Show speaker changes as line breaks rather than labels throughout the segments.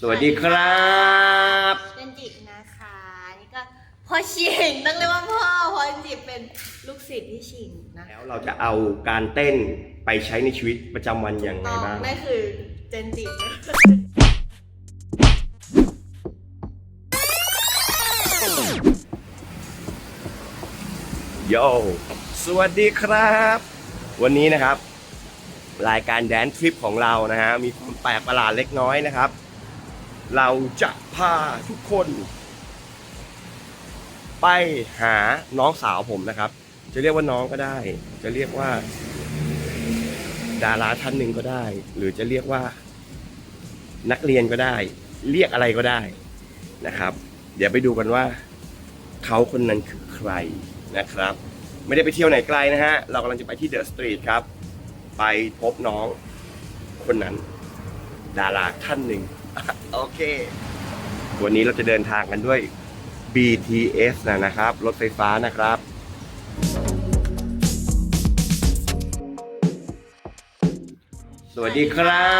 สวัสดีครับ
เจนจินะคะนี่ก็พ่อชิงต้องเรียกว่าพ่อเพราะเจนจิเป็นลูกศิษย์พี่ชิงนะ
แล้วเราจะเอาการเต้นไปใช้ในชีวิตประจำวันอย่างไร
ต้อง
บ้าง
นั่นคือเจนจิ
โยสวัสดีครับ วันนี้นะครับ รายการแดนทริปของเรานะฮะมีความแปลกประหลาดเล็กน้อยนะครับ เราจะพาทุกคน ไปหาน้องสาวผมนะครับ จะเรียกว่าน้องก็ได้ จะเรียกว่า ดาราท่านหนึ่งก็ได้ หรือจะเรียกว่า นักเรียนก็ได้ เรียกอะไรก็ได้นะครับ เดี๋ยวไปดูกันว่า เขาคนนั้นคือใครนะครับ ไม่ได้ไปเที่ยวไหนไกลนะฮะ เรากำลังจะไปที่เดอะสตรีทครับ ไปพบน้องคนนั้น ดาราท่านหนึ่งโอเค วันนี้เราจะเดินทางกันด้วย BTS นะนะครับ รถไฟฟ้านะครับ สวัสดีครั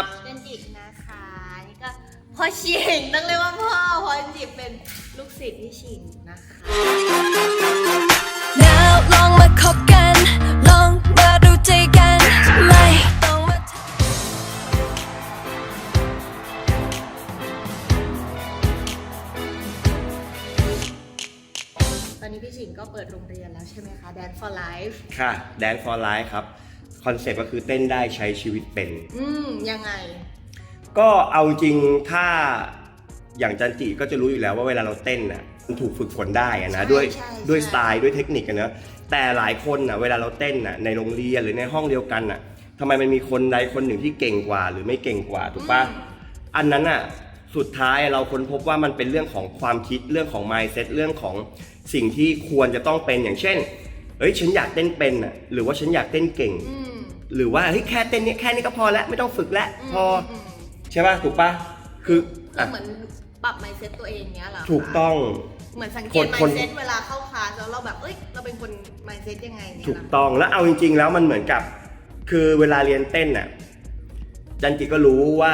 บ
เจนจินะคะนี่ก็พ่อชิงต้องเรียกว่าพ่อเพราะเจนจิเป็นลูกศิษย์พี่ชิงนะคะ
แล้วล ตอ
นนี้พี่ชิงก็เปิดโรงเรียนแล้วใช่ไหมคะ Dance for Life
ค่ะ Dance for Life ครับ คอนเซ็ปต์ก็คือเต้นได้ใช้ชีวิตเป็น
อืม ยังไง
ก็เอาจริงถ้าอย่างจันจิก็จะรู้อยู่แล้วว่าเวลาเราเต้นน่ะมันถูกฝึกฝนได้อะนะ
ใช่
ด้วย
ใช่
ด้วย
ใช่
สไตล์ด้วยเทคนิคอะนะแต่หลายคนน่ะเวลาเราเต้นน่ะในโรงเรียนหรือในห้องเดียวกันน่ะทำไมมันมีคนใดคนหนึ่งที่เก่งกว่า หรือไม่เก่งกว่าถูกปะอันนั้นน่ะ สุดท้ายเราค้นพบว่ามันเป็นเรื่องของความคิดเรื่องของ mindset เรื่องของสิ่งที่ควรจะต้องเป็นอย่างเช่นเอ้ยฉันอยากเต้นเป็นน่ะหรือว่าฉันอยากเต้นเก่ง
อืม
หรือว่าเฮ้ยแค่เต้นเนี้ยแค่นี้ก็พอแล้วไม่ต้องฝึกแล้วพอ
มม
ใช่ป่ะถูกป่ะคือ
คือ
อะ
เหมือนปรับ mindset ตัวเองเนี้ยเหรอคะ
ถูกต้อง
เหมือนสังเก
ค
ต
นคน
mindset เวลาเข้าคลาสแล้วเราแบบ เอ้ย เราเป็นคน mindset ยังไงเนี่ย
ถูก
เหรอ
ต้องแล้วเอาจริง ๆ แล้วมันเหมือนกับ คือเวลาเรียนเต้นน่ะจันจิก็รู้ว่า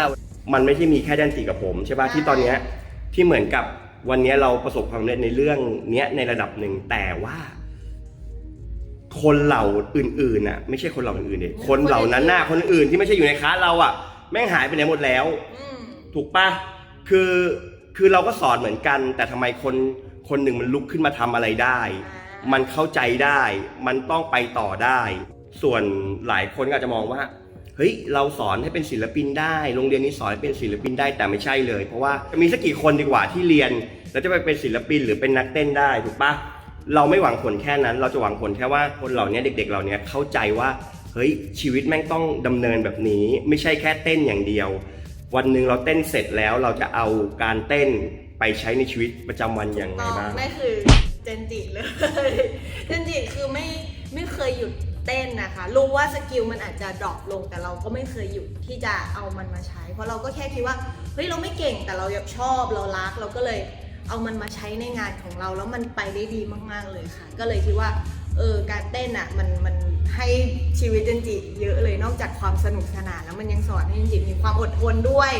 มันไม่ใช่มีแค่จันจิกับผมใช่ป่ะที่ตอนเนี้ยที่เหมือนกับวันเนี้ยเราประสบความสำเร็จในเรื่องเนี้ยในระดับหนึ่งแต่ว่า คนเหล่าอื่นๆน่ะไม่ใช่คนเหล่าอื่นๆเด็คนเหล่านั้นน่ะคนอื่นที่ไม่ใช่อยู่ในคลาสเราอะแม่งหายไปไหนหมดแล้ว
อืม
ถูกปะคือคือเราก็สอนเหมือนกัน แต่ทำไมคนคนหนึ่งมันลุกขึ้นมาทำอะไรได้ มันเข้าใจได้ มันต้องไปต่อได้ ส่วนหลายคนก็อาจจะมองว่า เฮ้ยเราสอนให้เป็นศิลปินได้ โรงเรียนนี้สอนให้เป็นศิลปินได้แต่ไม่ใช่เลย เพราะว่าจะมีสักกี่คนดีกว่าที่เรียน แล้วจะไปเป็นศิลปินหรือเป็นนักเต้นได้ถูกปะเราไม่หวังผลแค่นั้น เราจะหวังผลแค่ว่าคนเหล่านี้เด็ก ๆ เหล่านี้เข้าใจว่าเฮ้ยชีวิตแม่งต้องดำเนินแบบนี้ ไม่ใช่แค่เต้นอย่างเดียว วันหนึ่งเราเต้นเสร็จแล้วเราจะเอาการเต้นไปใช้ในชีวิตประจำวันอย่างไรบ้าง
นั่นคือเจนจิเลยเจนจิคือไม่ไม่เคยหยุด เต้นนะคะ รู้ว่าสกิลมันอาจจะดรอปลง แต่เราก็ไม่เคยหยุดที่จะเอามันมาใช้ เพราะเราก็แค่คิดว่าเฮ้ยเราไม่เก่งแต่เราอยากชอบเรารักเราก็เลยเอามันมาใช้ในงานของเราแล้วมันไปได้ดีมาก ๆเลยค่ะ ก็เลยคิดว่าเออการเต้นอะมันมันให้ชีวิตเจนจิเยอะเลยนอกจากความสนุกสนานแล้วมันยังสอนให้เจนจิมีความอดทนด้วย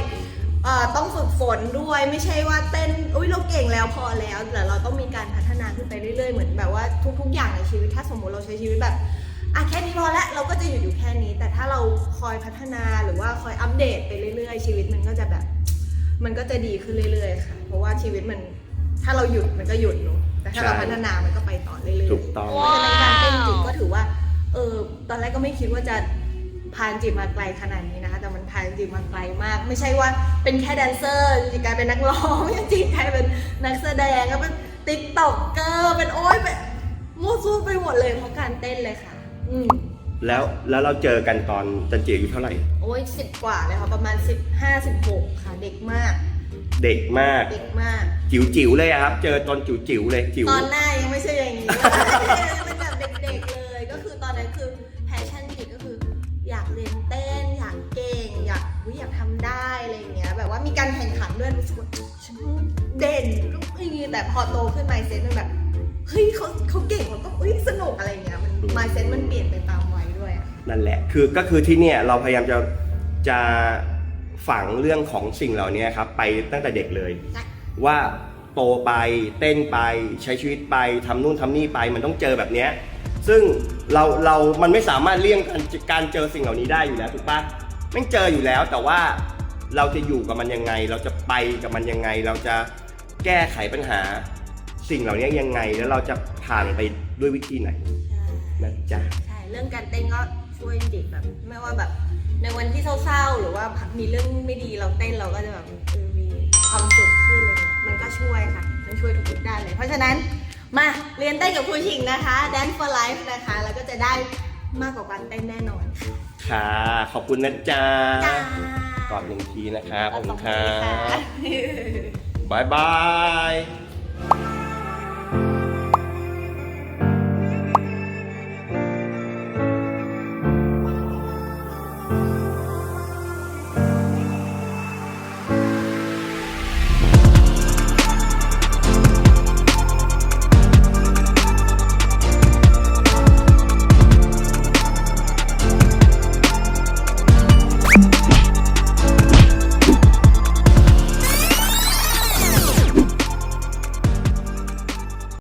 ต้องฝึกฝนด้วยไม่ใช่ว่าเต้นอุ้ยเราเก่งแล้วพอแล้วแต่เราต้องมีการพัฒนาขึ้นไปเรื่อยๆ เหมือนแบบว่าทุก ๆ อย่างในชีวิตถ้าสมมติเราใช้ชีวิตแบบ อะแค่นี้พอละเราก็จะหยุดอยู่แค่นี้ แต่ถ้าเราคอยพัฒนาหรือว่าคอยอัปเดตไปเรื่อยๆ ชีวิตมันก็จะแบบ มันก็จะดีขึ้นเรื่อยๆค่ะ เพราะว่าชีวิตมันถ้าเราหยุดมันก็หยุดเนอะแต่ถ้าเรา
ใช่
พัฒนามันก็ไปต่อเรื่อยๆ
ถูกต้อง
เพราะฉะนั้นการเต้นจริงก็ถือว่าเออตอนแรกก็ไม่คิดว่าจะพานจิตมาไกลขนาดนี้นะคะ แต่มันพานจิตมาไกลมาก ไม่ใช่ว่าเป็นแค่แดนเซอร์จิตกลายเป็นนักร้องจิตกลายเป็นนักแสดงก็เป็นติ๊กต็อกเกอร์เป็นโอ้ยเป็นมั่วซั่วไปหมดเลยเพราะการเต้นเลยค่ะ อืม
แล้วแล้วเราเจอกันตอนจันจิอายุเท่าไหร่
โอ้ยสิบกว่าเลยค่ะประมาณสิบห้าสิบหกค่ะ เด็กมาก
เด็กมาก
เด็กมาก
จิ๋วจิ๋วๆเลยอะครับ เจอตอนจิ๋วจิ๋วๆเลยจิ๋ว
ตอนหน้ายังไม่ใช่อย่างนี้เลยเป็นแบบเด็กๆเลย ก็คือตอนนั้นคือแพชชั่นจิตก็คือ อยากเรียนเต้น อยากเก่ง อยากอุ๊ยอยากทำได้อะไรอย่างเงี้ย แบบว่ามีการแข่งขันด้วยรู้สึกว่าฉันเด่นก็อย่างงี้แต่พอโตขึ้น mindset มันแบบ เฮ้ยเขาเขาเก่งแล้วก็เฮ้ยสนุกอะไรอย่างเงี้ยมัน mindset มันเปลี่ยนไปตามวัยด้วยอะ
นั่นแหละ คือก็คือที่เนี่ยเราพยายามจะจะฝังเรื่องของสิ่งเหล่านี้ครับไปตั้งแต่เด็กเลย
ใช่
ว่าโตไปเต้นไปใช้ชีวิตไปทำนู่นทำนี่ไปมันต้องเจอแบบเนี้ยซึ่งเราเรามันไม่สามารถเลี่ยงการการเจอสิ่งเหล่านี้ได้อยู่แล้วถูกปะไม่งเจออยู่แล้วแต่ว่าเราจะอยู่กับมันยังไง เราจะไปกับมันยังไง เราจะแก้ไขปัญหา สิ่งเหล่านี้ยังไงแล้วเราจะผ่านไปด้วยวิธีไหนนะจ๊ะ
ใช่เรื่องการเต้นก็ช่วยจริงๆแบบไม่ว่าแบบในวันที่เศร้าๆ หรือว่ามีเรื่องไม่ดีเราเต้นเราก็จะแบบเออมีความสุขขึ้นอะไรเงี้ยมันก็ช่วยค่ะ มันช่วยทุกๆด้านเลย เพราะฉะนั้นมาเรียนเต้นกับครูชิงนะคะ Dance for Life นะคะ แล้วก็จะได้มากกว่าการเต้นแน่นอน ค่ะ
ค่ะขอบคุณนะจ๊ะ
จ้า
ก่อนหนึ่งทีนะครับขอบ
ข
คุ
อบ
ณ
คุณ
ครั
ค่ะ
บบายบาย